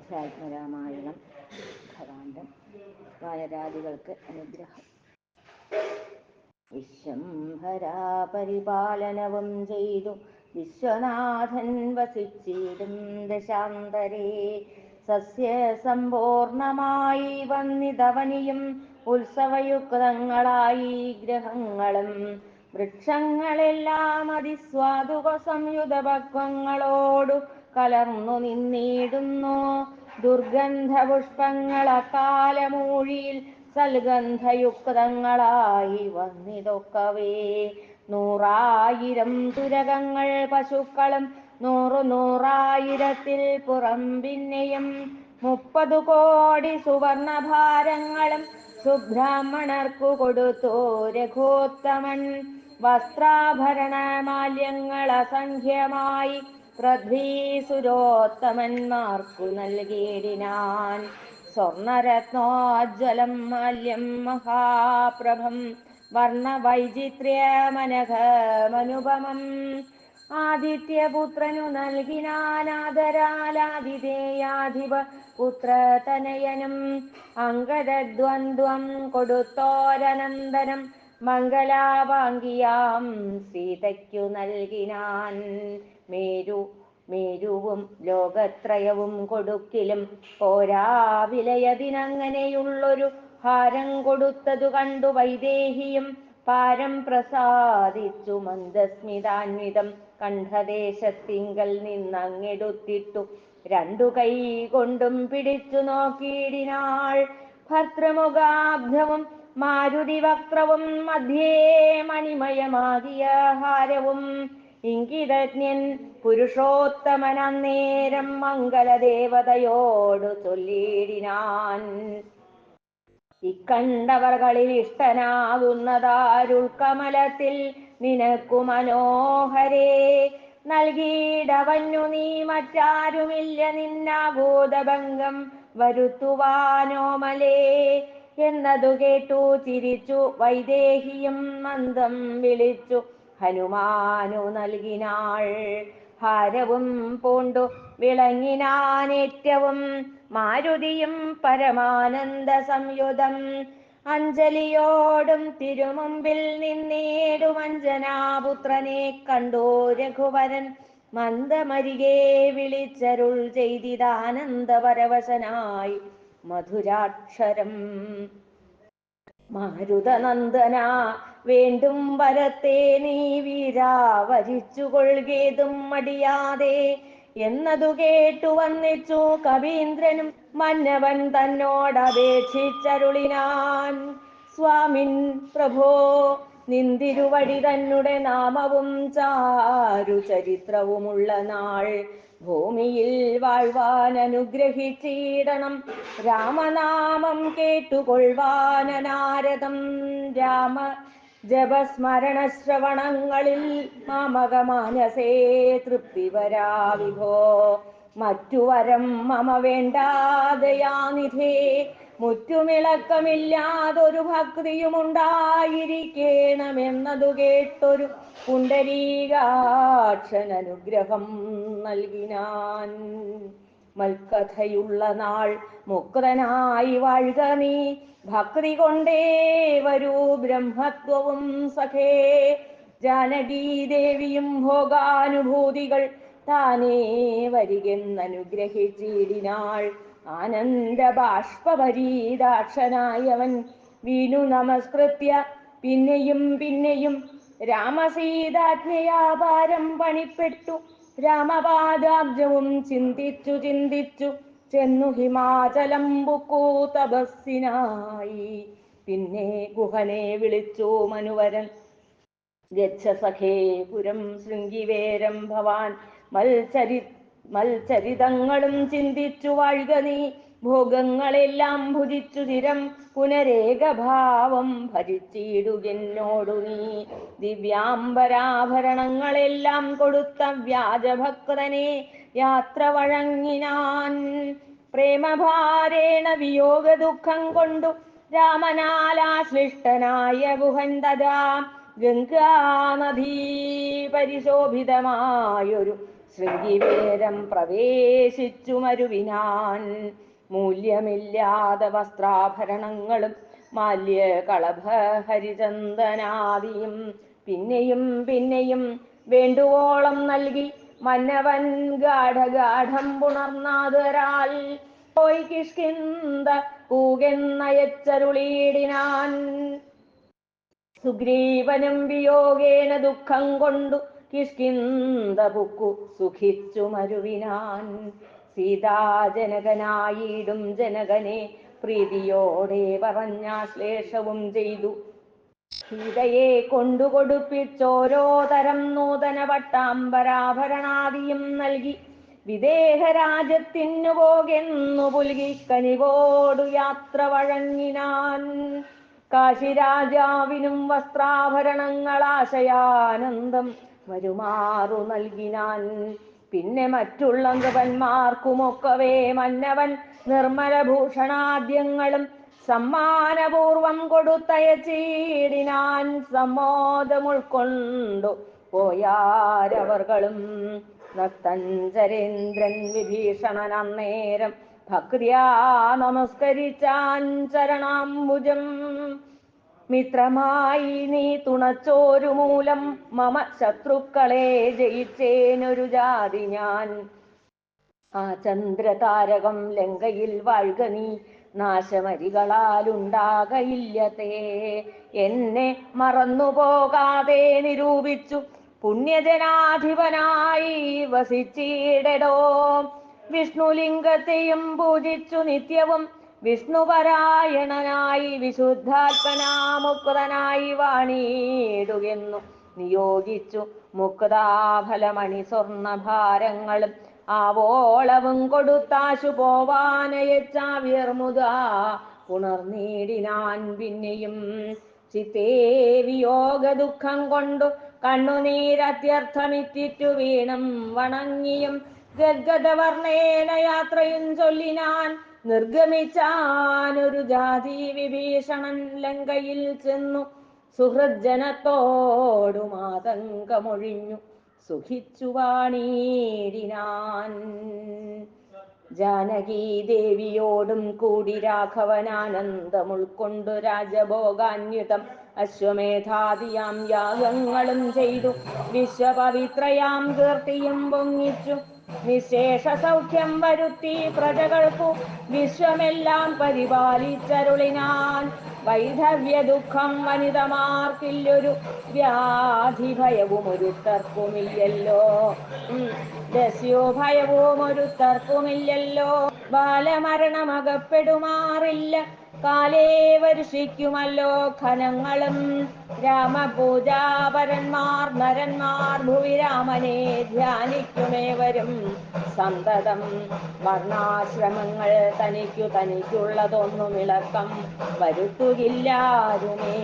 അധ്യാത്മരാമായണം ഭഗവാന്റെ വായരാദികൾക്ക് അനുഗ്രഹം. വിശ്വംഭരാ പരിപാലനവും ചെയ്തു വിശ്വനാഥൻ വസിച്ചിടും ദശാന്തരേ. സസ്യസമ്പൂർണമായി വന്നിതവനിയും ഉത്സവയുക്തങ്ങളായി ഗ്രഹങ്ങളും വൃക്ഷങ്ങളെല്ലാം അതിസ്വാദുക സംയുത പക്വങ്ങളോടു കലർന്നു നിന്നിടുന്നു. ദുർഗന്ധ പുഷ്പങ്ങളക്കാലമൂഴിയിൽ സൽഗന്ധയുക്തങ്ങളായി വന്നിതൊക്കവേ. നൂറായിരം തുരകങ്ങൾ പശുക്കളും നൂറു നൂറായിരത്തിൽ പുറം പിന്നെയും മുപ്പതു കോടി സുവർണഭാരങ്ങളും സുബ്രാഹ്മണർക്കു കൊടുത്തു. രഘോത്തമൻ വസ്ത്രാഭരണ മാല്യങ്ങൾ അസംഖ്യമായി പൃഥ്വീസുരോത്തമന്മാർക്കു നൽകിയിടിനാൻ സ്വർണരത്നോജ്വലം മാല്യം മഹാപ്രഭം വർണവൈചിത്ര്യമനഘമനുപമം ആദിത്യപുത്രനു നൽകിനാനാദരാലാതിഥേയാധിപ പുത്രതനയനും അങ്കദദ്വന്ദ്വം കൊടുത്തോരനന്തരം മംഗലാവാങ്കിയാം സീതയ്ക്കു നൽകിനാൻ. മേരു മേരുവും ലോകത്രയവും കൊടുക്കിലും പോരാ വിലയതിനങ്ങനെയുള്ളൊരു ഹാരം കൊടുത്തതു കണ്ടു വൈദേഹിയും പാരം പ്രസാദിച്ചു മന്ദസ്മിതാന്വിതം കണ്ഠദേശത്തിങ്കൽ നിന്നങ്ങെടുത്തിട്ടു. രണ്ടു കൈ കൊണ്ടും പിടിച്ചു നോക്കിയിടിനാൾ ഭർത്തൃമുഖാബ്ധവും മാരുതി വക്രവും മധ്യേ മണിമയമാകിയ ഹാരവും ഇംഗിതജ്ഞൻ പുരുഷോത്തമനന്നേരം മംഗലദേവതയോടു ചൊല്ലിയിടിനാൻ. ഇക്കണ്ടവർകളിൽ ഇഷ്ടനാകുന്നതാരുൾക്കമലത്തിൽ നിനക്കു മനോഹരേ നൽകിയിടവഞ്ഞു നീ മറ്റാരുമില്ല നിന്നാഭൂതഭംഗം വരുത്തുവാനോമലേ എന്നതു കേട്ടു ചിരിച്ചു വൈദേഹിയും മന്ദം വിളിച്ചു. ഹനുമാനു നൽകിനാൾ. ഹാരവും പൂണ്ടു വിളങ്ങിനാനേറ്റവും മാരുതിയും പരമാനന്ദ സംയുതം. അഞ്ജലിയോടും തിരുമുമ്പിൽ നിന്നേടും അഞ്ജനാപുത്രനെ കണ്ടോ രഘുവരൻ. മന്ദമരികെ വിളിച്ചരുൾ ചെയ്തിതാനന്ദപരവശനായി മധുരാക്ഷരം മാരുതനന്ദന വേണ്ടും വരത്തെ നീ വീരാ വരിച്ചു കൊள்കേതും മടിയാതെ. എന്നതു കേട്ടു വന്നിച്ചു കവീന്ദ്രനും മന്നവൻ തന്നോടപേക്ഷിച്ചരുളിനാൻ. സ്വാമിൻ പ്രഭോ നിന്തിരുവടി തന്നെ നാമവും ചാരു ചരിത്രവുമുള്ള നാൾ. ഭൂമിയിൽ വാഴ്വാൻ അനുഗ്രഹിച്ചിടണം. രാമനാമം കേട്ടുകൊള്ളുവാനാരദം രാമ ജപസ്മരണ ശ്രവണങ്ങളിൽ മാമകമാനസേ തൃപ്തി വരാ വിഭോ. മറ്റു വരം മമ വേണ്ടാതയാനിധേ മുറ്റുമിളക്കമില്ലാതൊരു ഭക്തിയുമുണ്ടായിരിക്കണമെന്നതു കേട്ടൊരു പുണ്ടരീകാക്ഷൻ അനുഗ്രഹം നൽകിനാൻ. മൽക്കഥയുള്ള നാൾ മുക്തനായി വാഴുക നീ. ഭക്തി കൊണ്ടേ വരൂ ബ്രഹ്മത്വവും സഖേ. ജാനകീ ദേവിയും ഭോഗാനുഭൂതികൾ താനേ വരികെന്നനുഗ്രഹിച്ചിടിനാൾ. ആനന്ദ ബാഷ്പരീതാക്ഷനായവൻ വീണു നമസ്കൃത്യ. പിന്നെയും പിന്നെയും രാമസീതാജ്ഞയാപാരം പണിപ്പെട്ടു. രാമപാദാബ്ജവും ചിന്തിച്ചു ചിന്തിച്ചു ചെന്നു ഹിമാചലം ബുക്കൂ തപസ്സിനായി. പിന്നെ ഗുഹനെ വിളിച്ചു മനുവരൻ ഗച്ഛ സഖേ പുരം ശൃംഗിവേരം ഭവാൻ മത്സരി മത്സരിതങ്ങളും ചിന്തിച്ചു വാഴുക നീ. ഭോഗങ്ങളെല്ലാം ഭുജിച്ചു തിരം പുനരേകഭാവം ഭജിച്ചിടുകെന്നോടു നീ. ദിവ്യാംബരാഭരണങ്ങളെല്ലാം കൊടുത്ത വ്യാജഭക്തനെ യാത്ര വഴങ്ങിനാൻ. പ്രേമഭാരേണ വിയോഗ ദുഃഖം കൊണ്ടു രാമനാലാശ്ലിഷ്ടനായ ഗുഹൻ ഗംഗാനദീ പരിശോഭിതമായൊരു ശൃംഗിവേരം പ്രവേശിച്ചു മരുവിനാൻ. മൂല്യമില്ലാതെ വസ്ത്രാഭരണങ്ങളും മാല്യ കളഭ ഹരിചന്ദനാദിയും പിന്നെയും പിന്നെയും വേണ്ടുവോളം നൽകി മന്നവൻ ഗാഠഗാഠം പുണർന്നാതൊരാൾ. പോയി കിഷ്കിന്ത പൂകെന്നയച്ചരുളീടിനാൻ. സുഗ്രീവനും വിയോഗേന ദുഃഖം കൊണ്ടു കിഷ്കിന്ത പുക്കു സുഖിച്ചു മരുവിനാൻ സീതാജനകനായിടും ജനകനെ പ്രീതിയോടെ പറഞ്ഞാശ്ലേഷവും ചെയ്തു. സീതയെ കൊണ്ടുകൊടുപ്പിച്ചോരോ തരം നൂതന വട്ടാംബരാഭരണാദിയും നൽകി. വിദേഹരാജ്യത്തിനു പോകെന്നു പുൽകി കനിവോടു യാത്ര വഴങ്ങിനാൻ. കാശിരാജാവിനും വസ്ത്രാഭരണങ്ങളാശയാനന്ദം വരുമാറു നൽകിനാൻ. പിന്നെ മറ്റുള്ള നൃപന്മാർക്കുമൊക്കവേ മന്നവൻ നിർമ്മല ഭൂഷണാദ്യങ്ങളും സമ്മാനപൂർവം കൊടുത്തയച്ചീടിനാൻ സമ്മോദമുൾക്കൊണ്ടു പോയാരവർകളും നക്തഞ്ചരേന്ദ്രൻ വിഭീഷണൻ അന്നേരം ഭക്തിയാ നമസ്കരിച്ചാൻ ചരണാംബുജം. മിത്രമായി നീ തുണച്ചോരു മൂലം മമ ശത്രുക്കളെ ജയിച്ചേനൊരു ജാതി ഞാൻ. ആ ചന്ദ്രതാരകം ലങ്കയിൽ വാഴ്ക നീ നാശമരികളാലുണ്ടാകയില്ലതേ എന്നെ മറന്നുപോകാതെ നിരൂപിച്ചു പുണ്യജനാധിപനായി വസിച്ചിടടോ. വിഷ്ണുലിംഗത്തെയും പൂജിച്ചു നിത്യവും വിഷ്ണുപരായണനായി വിശുദ്ധാത്മനാമുക്തനായി വാണിയിടുകെന്നു നിയോഗിച്ചു മുക്താഫലമണി സ്വർണഭാരങ്ങളും ആവോളവും കൊടുത്താശു പോവാനയച്ചാവിയർമുത പുണർനീടിനാൻ പിന്നെയും. ചിത്തേ വിയോഗ ദുഃഖം കൊണ്ടു കണ്ണുനീരത്യർത്ഥമിറ്റിറ്റു വീണം വണങ്ങിയും ഗദ്ഗതവർണേന യാത്രയും ചൊല്ലിനാൻ നിർഗമിച്ചാനൊരു ജാതി വിഭീഷണൻ ലങ്കയിൽ ചെന്നു. സുഹൃജ്ജനത്തോടു മാതങ്കമൊഴിഞ്ഞു സുഖിച്ചു വാണീടിനാൻ ജാനകീ ദേവിയോടും കൂടി രാഘവനാനന്ദം ഉൾക്കൊണ്ടു രാജഭോഗാന്യുതം അശ്വമേധാദിയാം യാഗങ്ങളും ചെയ്തു. വിശ്വപവിത്രയാം കീർത്തിയും പൊങ്ങിച്ചു. നിശേഷ സൗഖ്യം വരുത്തി പ്രജകൾക്കു വിശ്വമെല്ലാം പരിപാലിച്ചരുളിനാൻ. വൈധവ്യ ദുഃഖം വനിതമാർക്കില്ലൊരു വ്യാധി ഭയവും ഒരുത്തർക്കുമില്ലല്ലോ തർക്കുമില്ലല്ലോ ദസ്യോ ഭയവും ഒരുത്തർക്കുമില്ലല്ലോ ബാലമരണമകപ്പെടുമാറില്ല. കാലേ വർഷിക്കുമല്ലോ ഖനങ്ങളും രാമപൂജാപരന്മാർ നരന്മാർ ഭുവി രാമനെ ധ്യാനിക്കുമേവരും. സന്തതം വർണാശ്രമങ്ങൾ തനിക്കു തനിക്കുള്ളതൊന്നും ഇളക്കം വരുത്തുകില്ലാരുമേ.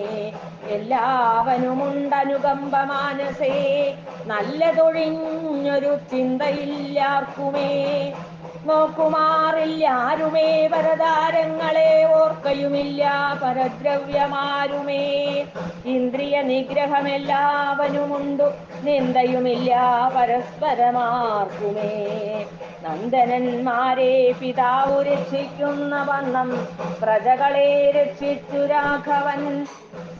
എല്ലാവനുമുണ്ടനുകമ്പ മാനസേ നല്ലതൊഴിഞ്ഞൊരു ചിന്തയില്ലാർക്കുമേ. നോക്കുമാറില്ല. ആരുമേ പരതാരങ്ങളെ ഓർക്കയുമില്ല. പരദ്രവ്യമാരുമേ. ഇന്ദ്രിയ നിഗ്രഹമെല്ലാവനുമുണ്ടു നിന്ദയുമില്ല. പരസ്പരമാർക്കുമേ. നന്ദനന്മാരെ പിതാവ് രക്ഷിക്കുന്ന വണ്ണം. പ്രജകളെ രക്ഷിച്ചു രാഘവൻ.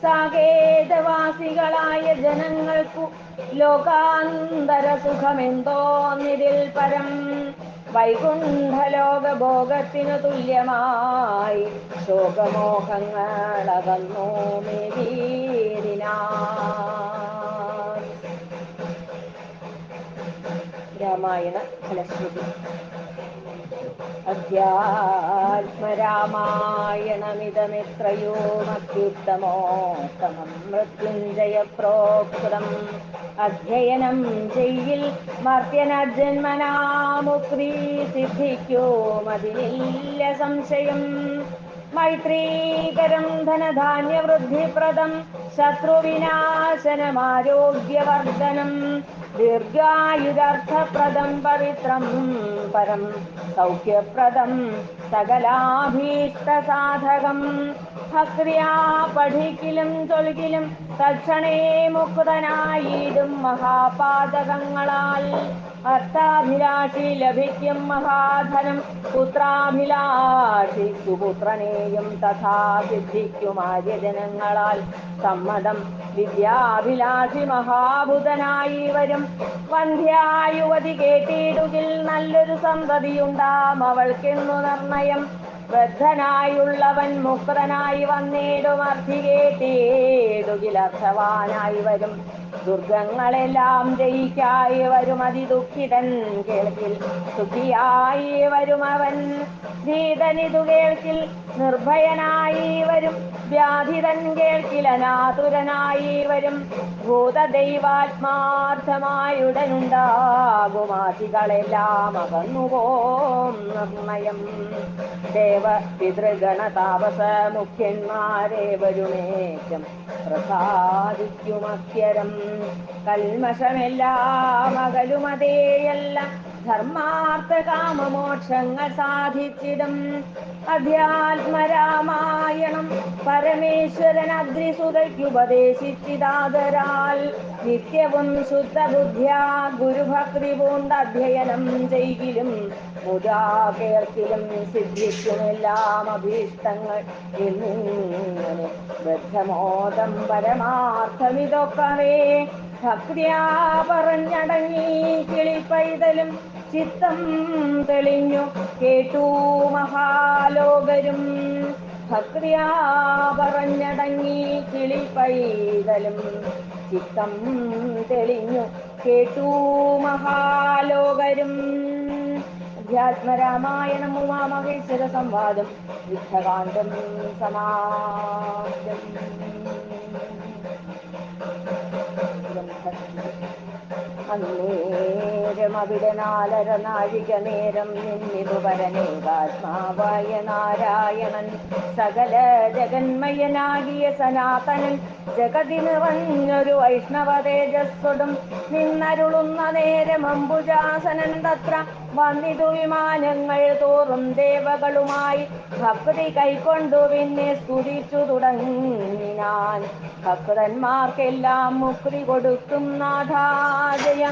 സാകേതവാസികളായ ജനങ്ങൾക്കു ലോകാന്തര സുഖമെന്തോന്നിതിൽ പരം. വൈകുണ്ഠലോകഭോഗത്തിനു തുല്യമായി ശോകമോഹങ്ങളകന്നു മേരീരിനാൻ രാമായണ ഫലശ്രുതി. അധ്യാത്മരാമായണമിതമെത്രയോമത്യുത്തമോത്തമം മൃത്യുഞ്ജയ പ്രോക്തം അധ്യയനം ചെയ്യിൽ മർത്യനജന്മനാമുക്തി സിദ്ധിക്കുമതിനില്ല സംശയം. മൈത്രീകരം ധനധാന്യവൃദ്ധിപ്രദം ശത്രുവിനാശനമാരോഗ്യവർദ്ധനം. ദീർഘായുരർത്ഥപ്രദം പവിത്രം പരം സൗഖ്യപ്രദം സകലാഭീഷ്ടസാധകം ഭക്രിയാ പഠിക്കിലും തൊൽകിലും തക്ഷണേ മുക്തനായിടും മഹാപാതകങ്ങളാൽ അർത്ഥാഭിലാഷി ലഭിക്കും മഹാധനം. പുത്രാഭിലാഷിക്കു പുത്രനെയും തഥാ സിദ്ധിക്കും ആര്യജനങ്ങളാൽ. സമ്മതം വിദ്യാഭിലാഷി മഹാബുധനായി വരും. വന്ധ്യായുവതി കേട്ടിടുകിൽ നല്ലൊരു സന്തതിയുണ്ടാം അവൾക്കെന്നു നിർണയം. വൃദ്ധനായുള്ളവൻ മുക്തനായി വന്നിടും അർത്ഥി കേട്ടിടുകിൽ അർത്ഥവാനായി വരും. ദുർഗങ്ങളെല്ലാം ജയിക്കായി വരുമതി അതിദുഃഖിതൻ കേൾക്കിൽ. സുഖിയായി വരും അവൻ. ഭീതനിതു കേൾക്കിൽ. നിർഭയനായി വരും. വ്യാധിതൻ കേൾക്കിൽ. അനാതുരനായി വരും. ഭൂതദൈവാത്മാർത്ഥമായുടനുണ്ടാകുമാതികളെല്ലാം അകന്നുപോം നിർണയം. ദേവ പിതൃഗണ താപസ മുഖ്യന്മാരെ വരുമേറ്റം. പ്രസാദിക്കുമത്യരം. കൽമഷമെല്ലാം അകലുമതേയല്ല. ധർമാർത്ഥ കാമമോക്ഷങ്ങൾ സാധിച്ചിടും. അധ്യാത്മരാമായണം പരമേശ്വരൻ അദ്രിസുതയ്ക്കുപദേശിച്ചിതാദരാൽ നിത്യവും ശുദ്ധബുദ്ധ്യാ ഗുരുഭക്തി പൂണ്ട അധ്യയനം ചെയ്യിലും മുതാ കേൾക്കിലും സിദ്ധിക്കുമെല്ലാം അഭീഷ്ടങ്ങൾ എന്നിങ്ങനെ ബദ്ധമോദം പരമാർത്ഥമിതൊക്കവേ. ഭക്തിയാ പറഞ്ഞടങ്ങി കിളിപ്പൈതലും ചിത്തം തെളിഞ്ഞു. കേട്ടു മഹാലോകരും. ഭക്തിയാ പറഞ്ഞടങ്ങി കിളി പൈതലും. ചിത്തം തെളിഞ്ഞു. കേട്ടു മഹാലോകരും. അധ്യാത്മരാമായണം ഉമാമഹേശ്വര സംവാദം. യുദ്ധകാന്തം സമാപ്തം. അന്നേരം അവിടെ നാലര നാഴിക നേരം നിന്നിതു വരനേകാത്മാവായ നാരായണൻ. സകല ജഗന്മയനാകിയ സനാതനൻ ജഗതിന് വന്നൊരു വൈഷ്ണവ തേജസ്വടും നിന്നരുളുന്ന നേരം അംബുജാസനൻ തത്ര വന്നിതു വിമാനങ്ങൾ തോറും ദേവകളുമായി. ഭക്തി കൈക്കൊണ്ടു പിന്നെ സ്തുതിച്ചു തുടങ്ങിനാൻ. ഭക്തന്മാർക്കെല്ലാം മുക്തി കൊടുക്കും നാഥാജയ.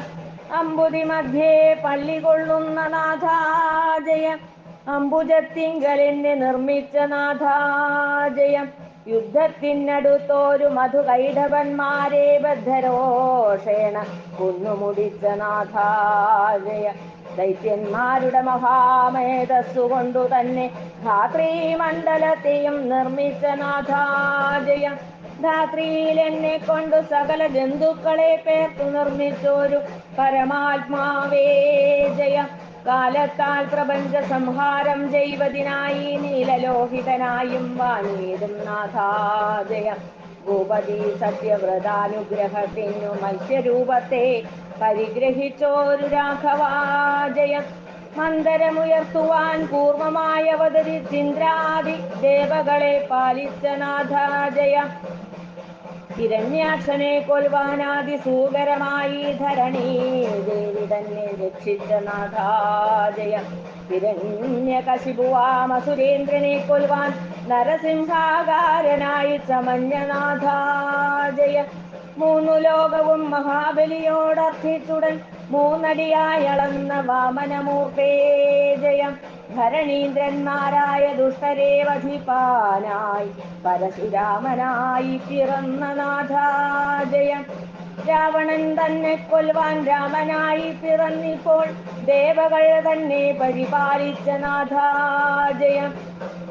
അമ്പുതി മധ്യേ പള്ളി കൊള്ളുന്ന നാഥാജയം അംബുജത്തിങ്കൽ എന്നെ നിർമ്മിച്ച നാഥാജയം യുദ്ധത്തിനടുത്തോരു മധുകൈടവന്മാരെ ബദ്ധരോഷേണ കുന്നുമുടിച്ച നാഥാജയ ദൈത്യന്മാരുടെ മഹാമേധസ്സുകൊണ്ടു തന്നെ ധാത്രീമണ്ഡലത്തെയും നിർമ്മിച്ച നാഥാജയ ധാത്രിയിൽ എന്നെ കൊണ്ട് സകല ജന്തുക്കളെ പേർത്തു നിർമ്മിച്ചൊരു പരമാത്മാവേ ജയ. കാലത്താൽ പ്രപഞ്ച സംഹാരം ചെയ്വതിനായി നീലലോഹിതനായും വാനീതും നാഥാജയ ഭൂപതി സത്യവ്രതാനുഗ്രഹത്തിനു മത്സ്യരൂപത്തെ പരിഗ്രഹിച്ചോരു രാഘവാജയ മന്ദരമുയർത്തുവാൻ പൂർവമായ അവതരിച്ചിന്ദ്രാദി ദേവകളെ പാലിച്ച നാഥാജയ ഹിരണ്യാക്ഷനെ കൊൽവാനാദി സൂകരമായി ധരണി. ദേവി തന്നെ രക്ഷിച്ച നാഥാജയ ഹിരണ്യകശിപുവാമസുരേന്ദ്രനെ കൊൽവാൻ നരസിംഹാകാരനായി ചമഞ്ഞ നാഥാജയ മൂന്നു ലോകവും മഹാബലിയോടർത്ഥിച്ചുടൻ മൂന്നടിയായളന്ന വാമനമൂർത്തേ ജയം. ഭരണീന്ദ്രന്മാരായ ദുഷ്ടരെ വധിപ്പാനായി പരശുരാമനായി പിറന്ന നാഥാജയം രാവണൻ തന്നെ കൊൽവാൻ രാമനായി പിറന്നിപ്പോൾ ദേവകൾ തന്നെ പരിപാലിച്ച നാഥാജയം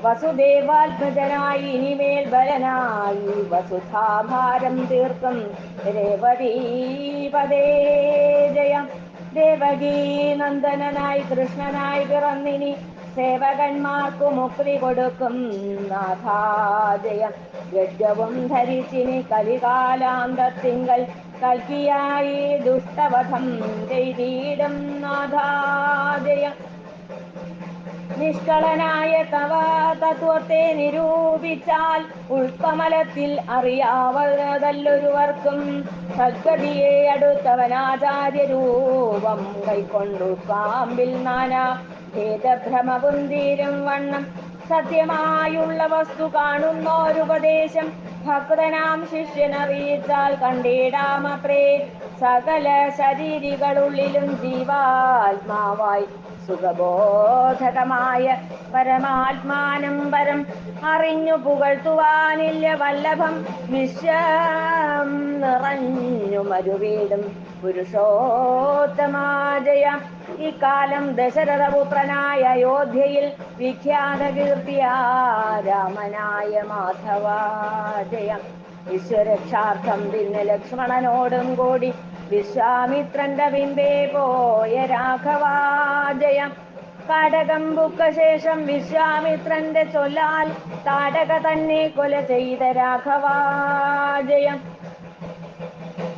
വസുദേവാത്മജനായി ഇനിമേൽ ബലനായി വസുധാഭാരം തീർക്കും രേവതീപതേ ജയം. ദേവകീ നന്ദനനായി കൃഷ്ണനായി പിറന്നിനി സേവകന്മാർക്കു മുക്തി കൊടുക്കും നാഥാജയം ഗജവും ധരിച്ചിനി കലികാലാന്തത്തിങ്കൽ കൽക്കിയായി ദുഷ്ടവധം ചെയ്തിടും നാഥാജയം നിഷ്കളനായ തവ തത്വത്തെ നിരൂപിച്ചാൽ ഉൾക്കമലത്തിൽ അറിയാവുന്നതല്ലൊരുവർക്കും സദ്ഗതിയെ അടുത്തവനാചാര്യ രൂപം കൈക്കൊണ്ടു കാമ്പിൽ നാനാ ഭേദഭ്രമവും തീരും വണ്ണം. സത്യമായുള്ള വസ്തു കാണുന്നോരുപദേശം ഭക്തനാം ശിഷ്യനറിയിച്ചാൽ കണ്ടിടാമത്രേ. സകല ശരീരികളുള്ളിലും ജീവാത്മാവായി സുഖബോധകമായ പരമാത്മാനം പരം അറിഞ്ഞു പുകഴ്ത്തുവാനില്ല വല്ലഭം. വിശ്വം നിറഞ്ഞു മരുവീടും പുരുഷോത്തമാജയ. ഇക്കാലം ദശരഥപുത്രനായ അയോധ്യയിൽ വിഖ്യാത കീർത്തിയ രാമനായ മാധവാജയ ഈശ്വരക്ഷാർത്ഥം പിന്നെ ലക്ഷ്മണനോടും കൂടി വിശ്വാമിത്രന്റെ പിമ്പേ പോയ രാഘവാജയം കടകം ബുക്ക ശേഷം വിശ്വാമിത്രന്റെ ചൊല്ലാൽ താടക തന്നെ കൊല ചെയ്ത രാഘവാജയം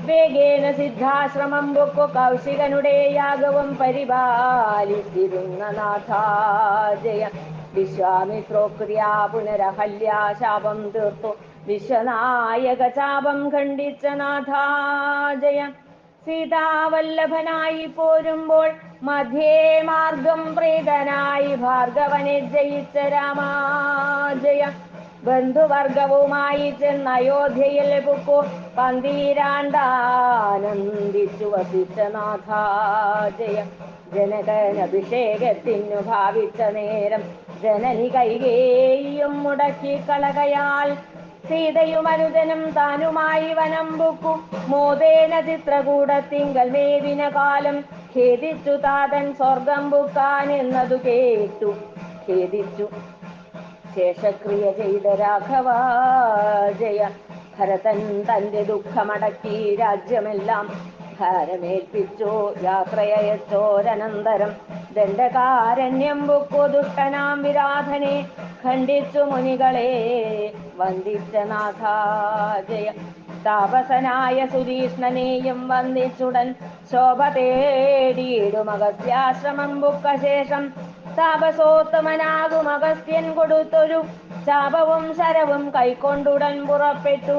വേഗേന സിദ്ധാശ്രമം ബുക്കു കൗശികനുടെ യാഗവും പരിപാലിച്ചിരുന്ന നാഥാജയം വിശ്വാമിത്രോക്രിയാ പുനരഹല്യാ ശാപം തീർത്തു. വിശ്വനായക ചാപം ഖണ്ഡിച്ച നാഥാജയം സീതാവല്ലഭനായി പോരുമ്പോൾ മധ്യേ മാർഗം പ്രീതനായി ഭാർഗവനെ ജയിച്ച രാമാജയ. ബന്ധുവർഗവുമായി ചെന്ന അയോധ്യയിൽ പുക്കു പന്തീരാണ്ടാനന്ദിച്ചു വസിച്ച നാഥാജയ. ജനകനഭിഷേകത്തിനു ഭാവിച്ച നേരം ജനനി കൈകേയും മുടക്കി കളകയാൽ സീതയും അനുജനും താനുമായി വനം ബുക്കു മോദേന ചിത്രകൂടത്തിങ്കൽ മേവിന കാലം ഖേദിച്ചു താതൻ സ്വർഗം ബുക്കാൻ എന്നതു കേട്ടു. ഖേദിച്ചു. ശേഷക്രിയ ചെയ്ത രാഘവാജയ ഭരതൻ തന്റെ ദുഃഖമടക്കി രാജ്യമെല്ലാം ഭാരമേൽപ്പിച്ചു യാത്രയച്ചോരനന്തരം ദണ്ഡകാരണ്യം ബുക്കു ദുഷ്ടനാം വിരാധനെ ഖണ്ഡിച്ചു മുനികളെ. വന്ദിച്ച നാഥാജയ താപസനായ സുരീഷ്ണനെയും വന്ദിച്ചുടൻ ശോഭ തേടിയിടും അഗസ്ത്യാശ്രമം ബുക്ക ശേഷം താപസോത്തമനാകും കൊടുത്തൊരു ശാപവും ശരവും കൈക്കൊണ്ടുടൻ പുറപ്പെട്ടു.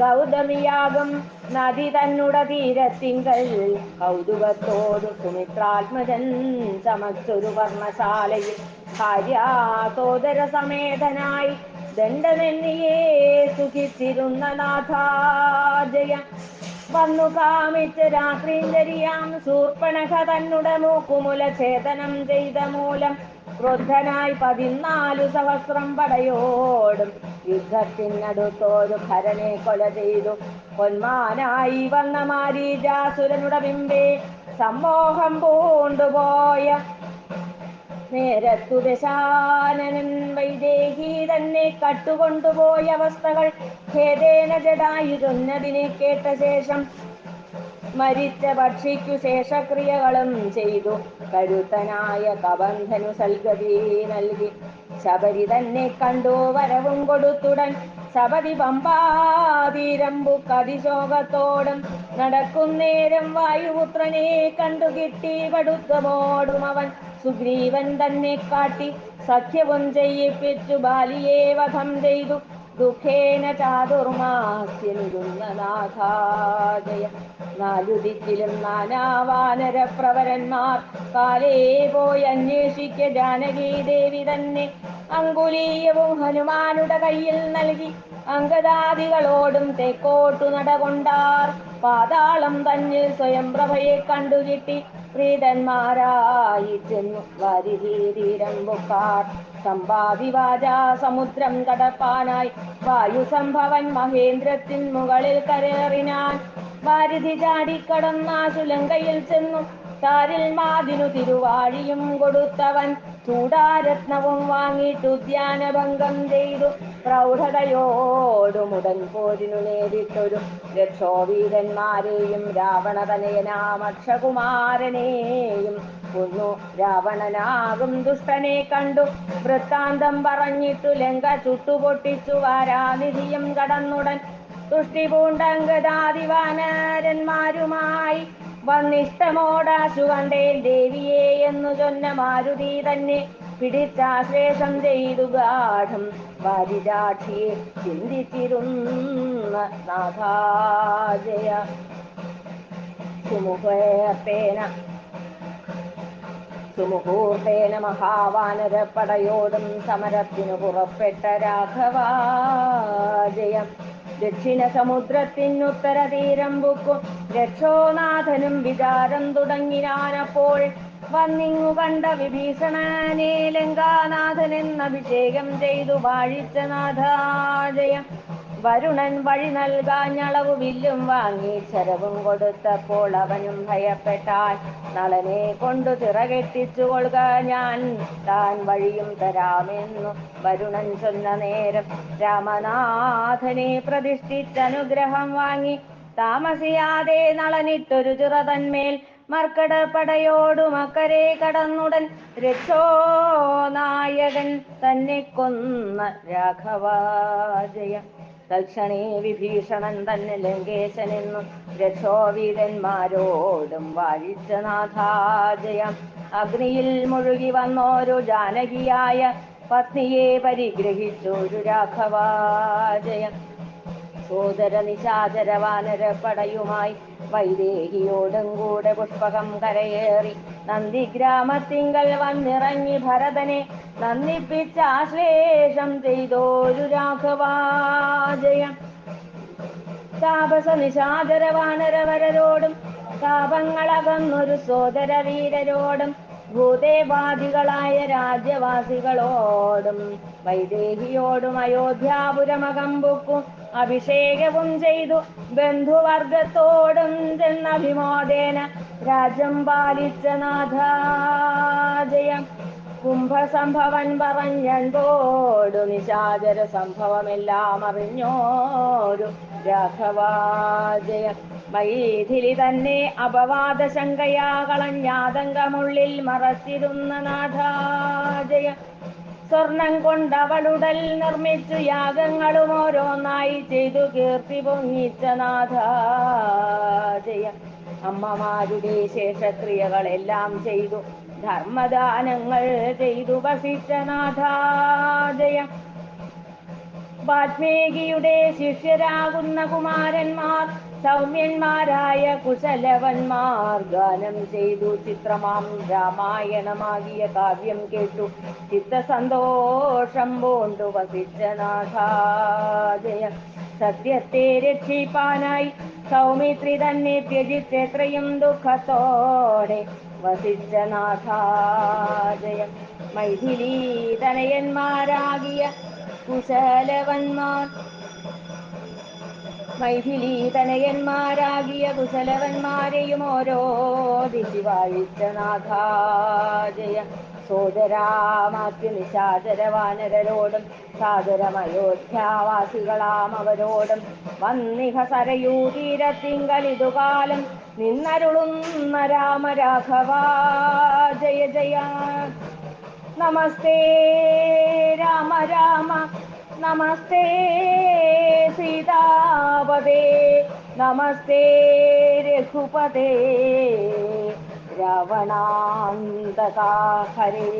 ഗൗതമിയാകും നദി തന്നുട തീരത്തിങ്കൽ കൗതുകത്തോടു സുമിത്രാത്മജൻ ചമച്ചൊരു വർണശാലയിൽ ഭാര്യാസോദര സമേതനായി ദണ്ഡമെന്നിയേ സുഖിച്ചിരുന്ന നാഥാജയ വന്നു കാമിച്ച് രാത്രിഞ്ചരിയാം ശൂർപ്പണഖ തന്നുട മൂക്കുമുല ഛേദനം ചെയ്ത മൂലം ക്രുദ്ധനായി പതിനാലു സഹസ്രം പടയോടും യുദ്ധത്തിനടുത്തോരു ഭരനെ കൊല ചെയ്തു. പൊന്മാനായി വന്ന മാരീജാസുരനുടെ ബിംബേ സമ്മോഹം പൂണ്ടുപോയ നേരത്തു ദശാനനൻ വൈദേഹി തന്നെ കട്ടുകൊണ്ടുപോയ അവസ്ഥകൾ ഖേദേന ജടായുരുന്നതിനെ കേട്ട ശേഷം മരിച്ച പക്ഷിക്കു ശേഷക്രിയകളും ചെയ്തു. കരുത്തനായ കബന്ധനു സൽഗതി നൽകി. ശബരി തന്നെ കണ്ടു വരവും കൊടുത്തുടൻ. ശബരി പമ്പാതിരമ്പു കതിശോകത്തോടും. നടക്കുന്നേരം വായുപുത്രനെ കണ്ടു കിട്ടി പടുത്തമോടും അവൻ. സുഗ്രീവൻ തന്നെ കാട്ടി സഖ്യവും ചെയ്യിപ്പിച്ചു ബാലിയെ വധം ചെയ്തു. ദുഃഖേന ചാതുർമാസ്യനിരുന്ന നാഥാജയ നാലു ദിക്കിലും നാനാവാനര പ്രവരന്മാർ കാലേ പോയി അന്വേഷിക്ക ജാനകി ദേവി തന്നെ. അങ്കുലീയവും ഹനുമാനുടെ കയ്യിൽ നൽകി അങ്കദാദികളോടും തെക്കോട്ടു നടകൊണ്ടാർ. പാതാളം തന്നിൽ സ്വയം പ്രഭയെ കണ്ടുകിട്ടി. പ്രീതന്മാരായി ചെന്നു വാരിധീരം ബുക്കാർ സമ്പാദിവാച സമുദ്രം കടപ്പാനായി. വായു സംഭവൻ മഹേന്ദ്രത്തിൻ മുകളിൽ കരേറിനാൻ. വാരിധി ചാടിക്കടന്നാശുലങ്കയിൽ ചെന്നു. താരിൽ മാതിനു തിരുവാഴിയും കൊടുത്തവൻ ചൂടാരത്നവും വാങ്ങിയിട്ടു ധ്യാനഭംഗം ചെയ്തു. പ്രൗഢതയോടുമുടൻ പോരിനു നേരിട്ടൊരു രക്ഷോവീരന്മാരെയും രാവണതനയനാമക്ഷകുമാരനെയും കൊന്നു. രാവണനാകും ദുഷ്ടനെ കണ്ടു. വൃത്താന്തം പറഞ്ഞിട്ടു ലങ്ക ചുട്ടുപൊട്ടിച്ചു. വാരാനിധിയും കടന്നുടൻ. തുഷ്ടി പൂണ്ടങ്കദാദിവാനരന്മാരുമായി വന്നിഷ്ടമോടാശു കണ്ടേൻ ദേവിയെ എന്നു ചൊന്ന മാരുതി തന്നെ പിടിച്ചാശ്ലേഷം ചെയ്തു ഗാഠം. വാരിരാക്ഷിയെ ചിന്തിച്ചിരുന്ന നാഥാജയ. സുമുഖേന സുമുഹൂർത്തേന മഹാവാനരപ്പടയോടും സമരത്തിനു പുറപ്പെട്ട രാഘവാജയം ദക്ഷിണ സമുദ്രത്തിനുത്തര തീരം ബുക്കും രക്ഷോനാഥനും വിചാരം തുടങ്ങിനാനപ്പോൾ വന്നിങ്ങു കണ്ട വിഭീഷണനെ ലങ്കാനാഥൻ എന്ന അഭിഷേകം ചെയ്തു വാഴിച്ച നാഥാജയം വരുണൻ വഴി നൽകാഞ്ഞളവു വില്ലും വാങ്ങി ചരവും കൊടുത്തപ്പോൾ അവനും ഭയപ്പെട്ടാൻ നളനെ കൊണ്ടു തിറകെട്ടിച്ചു കൊള്ളുക ഞാൻ. താൻ വഴിയും തരാമെന്നു വരുണൻ ചൊന്ന നേരം രാമനാഥനെ പ്രതിഷ്ഠിച്ചനുഗ്രഹം വാങ്ങി താമസിയാതെ നളനിട്ടൊരു ചിറ തന്മേൽ മർക്കടപ്പടയോടു മക്കരെ കടന്നുടൻ രക്ഷോ നായകൻ തന്നെ കൊന്ന രാഘവാജയ തൽക്ഷണേ വിഭീഷണൻ തന്നെ ലങ്കേശനെന്നും രക്ഷോവീരന്മാരോടും വാഴിച്ച നാഥാജയം അഗ്നിയിൽ മുഴുകി വന്നോരു ജാനകിയായ പത്നിയെ പരിഗ്രഹിച്ചൊരു രാഘവാജയം സോദര നിശാചര വാനര പടയുമായി വൈദേഹിയോടും കൂടെ പുഷ്പകം കരയേറി. നന്ദി ഗ്രാമത്തിങ്കൽ വന്നിറങ്ങി ഭരതനെ നന്ദിപ്പിച്ച ആശ്ലേഷം ചെയ്തോരു രാഘവാജയം. താപസ നിശാചര വാനര വരരോടും താപങ്ങളകന്നൊരു സോദര വീരരോടും ഭൂതേവാദികളായ രാജ്യവാസികളോടും വൈദേഹിയോടും അയോധ്യാപുരമകമ്പുക്കും അഭിഷേകവും ചെയ്തു. ബന്ധുവർഗത്തോടും ചെന്നഭിമോദേന രാജ്യം പാലിച്ച നാഥാജയം കുംഭസംഭവൻ പറഞ്ഞോടു നിശാചര സംഭവമെല്ലാം അറിഞ്ഞോരു രാഘവാജയം വൈഥിലി തന്നെ അപവാദ ശങ്കയാ കളഞ്ഞാതങ്കമുള്ളിൽ മറച്ചിരുന്ന നാഥാജയ സ്വർണം കൊണ്ടവളുടൽ നിർമ്മിച്ചു യാഗങ്ങളും ഓരോന്നായി ചെയ്തു കീർത്തി പൊങ്ങിച്ച നാഥ. ജയ. അമ്മമാരുടെ ശേഷക്രിയകളെല്ലാം ചെയ്തു. ധർമ്മദാനങ്ങൾ ചെയ്തു വസിച്ച ജയ. വാത്മീകിയുടെ ശിഷ്യരാകുന്ന കുമാരന്മാർ സൗമ്യന്മാരായ കുശലവന്മാർ ഗാനം ചെയ്തു ചിത്രമാം രാമായണമാകിയ കാവ്യം കേട്ടു. ചിത്തസന്തോഷം പോണ്ടു വസിച്ചനാഥാജയ സത്യത്തെ രക്ഷിപ്പാനായി സൗമിത്രി തന്നെ ത്യജിച്ചെത്രയും ദുഃഖത്തോടെ വസിച്ചനാഥാജയ മൈഥിലീ തനയന്മാരാകിയ കുശലവന്മാർ മൈഥിലീ തനയന്മാരാകിയ കുശലവന്മാരെയും ഓരോ ദിശി വാഴിച്ച നാഥാജയ സോദരാമാക്കി നിശാചര വാനരരോടും സാദരമയോധ്യാവാസികളാം അവരോടും. വന്നിഹ സരയൂ തീരത്തിങ്കലിതുകാലം നിന്നരുളുന്ന രാമരാഘവാ. ജയ ജയ. നമസ്തേ. രാമ രാമ. നമസ്തേ സീതാപദേ നമസ്തേ രഘുപതേ രാവണാന്തകാ ഹരേ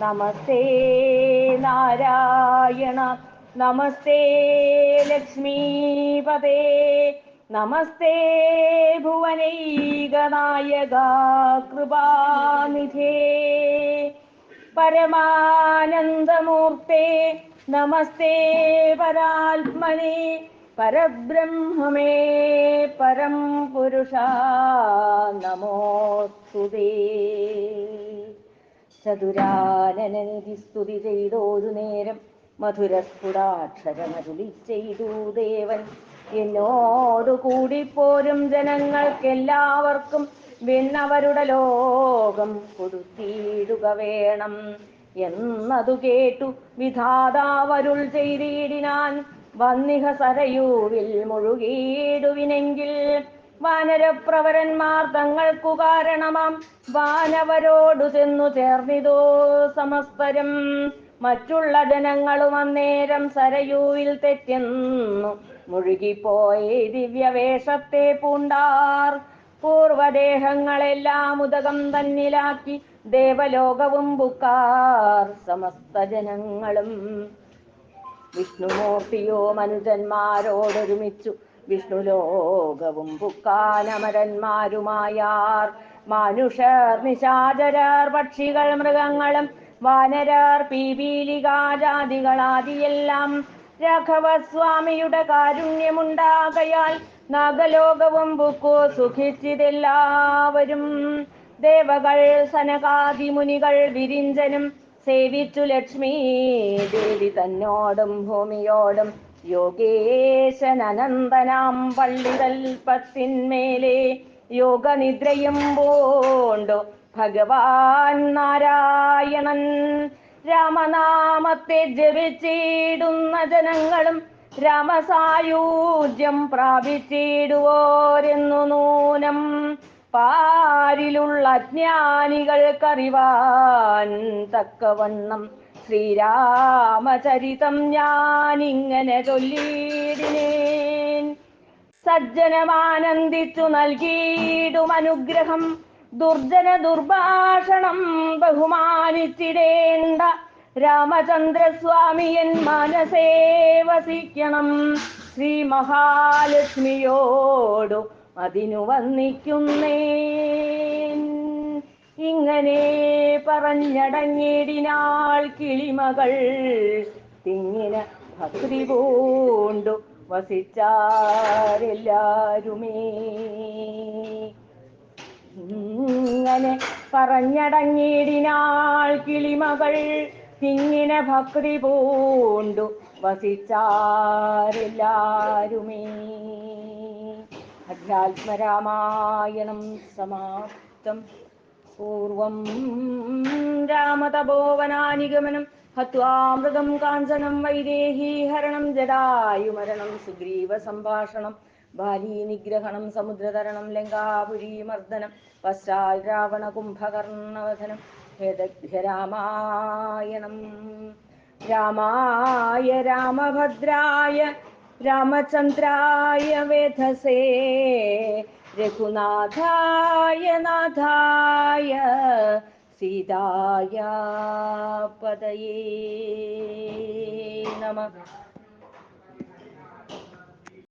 നമസ്തേ നാരായണ നമസ്തേ ലക്ഷ്മീപതേ നമസ്തേ ഭുവനൈകനായക കൃപാനിധേ പരമാനന്ദമൂർത്തേ നമസ്തേ പരാത്മനെ പരബ്രഹ്മമേ പരം പുരുഷ നമോസ്തുതേ ചതുരാനനനിധി സ്തുതി ചെയ്തോരു നേരം മധുരസ്ഫുടാക്ഷരമരുളി ചെയ്തു ദേവൻ. എന്നോടു പോരും ജനങ്ങൾക്കെല്ലാവർക്കും വിണ്ണവരുടെ ലോകം കൊടുത്തിടുക വേണം. എന്നതു കേട്ടു വിധാതാവരുൾ ചെയ്തിടിനാൻ. വന്നിഹ സരയൂവിൽ മുഴുകിയിടുവിനെങ്കിൽ വാനരപ്രവരന്മാർ തങ്ങൾക്കു കാരണമാം. വാനവരോടു ചെന്നു ചേർന്നിതോ സമസ്തരം. മറ്റുള്ള ജനങ്ങളും അന്നേരം സരയൂവിൽ തെറ്റെന്നു മുഴുകിപ്പോയി ദിവ്യവേഷത്തെ പൂണ്ടാർ. പൂർവദേഹങ്ങളെല്ലാം ഉദകം തന്നിലാക്കി ദേവലോകവും ബുക്കാർ സമസ്ത ജനങ്ങളും. വിഷ്ണുമൂർത്തിയോ മനുജന്മാരോടൊരുമിച്ചു വിഷ്ണു ലോകവും പുക്കാനമരന്മാരുമായാർ. മനുഷ്യർ നിശാചരർ പക്ഷികൾ മൃഗങ്ങളും വാനരർ പീപീലികാജാതികളാദിയെല്ലാം രാഘവസ്വാമിയുടെ കാരുണ്യമുണ്ടാകയാൽ നാഗലോകവും ബുക്കു സുഖിച്ചിതെല്ലാവരും. ദേവകൾ സനകാദി മുനികൾ വിരിഞ്ചനും സേവിച്ചു ലക്ഷ്മി ദേവി തന്നോടും ഭൂമിയോടും. യോഗേശൻ അനന്തനാം പള്ളിതൽപ്പത്തിന്മേലെ യോഗനിദ്രയും പൂണ്ടു. ഭഗവാൻ നാരായണൻ രാമനാമത്തെ ജപിച്ചിടുന്ന ജനങ്ങളും രാമസായൂജ്യം പ്രാപിച്ചിടുവോരെന്നു നൂനം. പാരിലുള്ള ജ്ഞാനികൾക്കറിവാൻ തക്കവണ്ണം ശ്രീരാമചരിതം ഞാനിങ്ങനെ ചൊല്ലിയിടിനേൻ സജ്ജനമാനന്ദിച്ചു നൽകിയിടും അനുഗ്രഹം. ദുർജന ദുർഭാഷണം ബഹുമാനിച്ചിടേണ്ട രാമചന്ദ്രസ്വാമിയൻ മനസേ വസിക്കണം. ശ്രീ മഹാലക്ഷ്മിയോടു അതിനു വന്നിക്കുന്നേ ഇങ്ങനെ പറഞ്ഞടങ്ങിടിനാൾ കിളിമകൾ തിങ്ങിന ഭക്തി പൂണ്ടു വസിച്ചാരെല്ലാരുമേ. ഇങ്ങനെ പറഞ്ഞടങ്ങിടിനാൾ കിളിമകൾ തിങ്ങിന ഭക്തി പൂണ്ടു വസിച്ചാരെല്ലാരുമേ. അധ്യാത്മരാമായണം സമാപ്തം. പൂർവം രാമതപോവനാനിഗമനം ഹത്വാമൃതം കാഞ്ചനം വൈദേഹീഹരണം ജടായുമരണം സുഗ്രീവ സംഭാഷണം ബാലീനിഗ്രഹണം സമുദ്രതരണം ലങ്കാപുരീമർദ്ദനം പശ്ചാൽ രാവണ रामाय രാമഭദ്രായ രാമചന്ദ്രായ വേധസേ. രഘുനാഥായ നാഥായ സീതായ പദയേ നമ.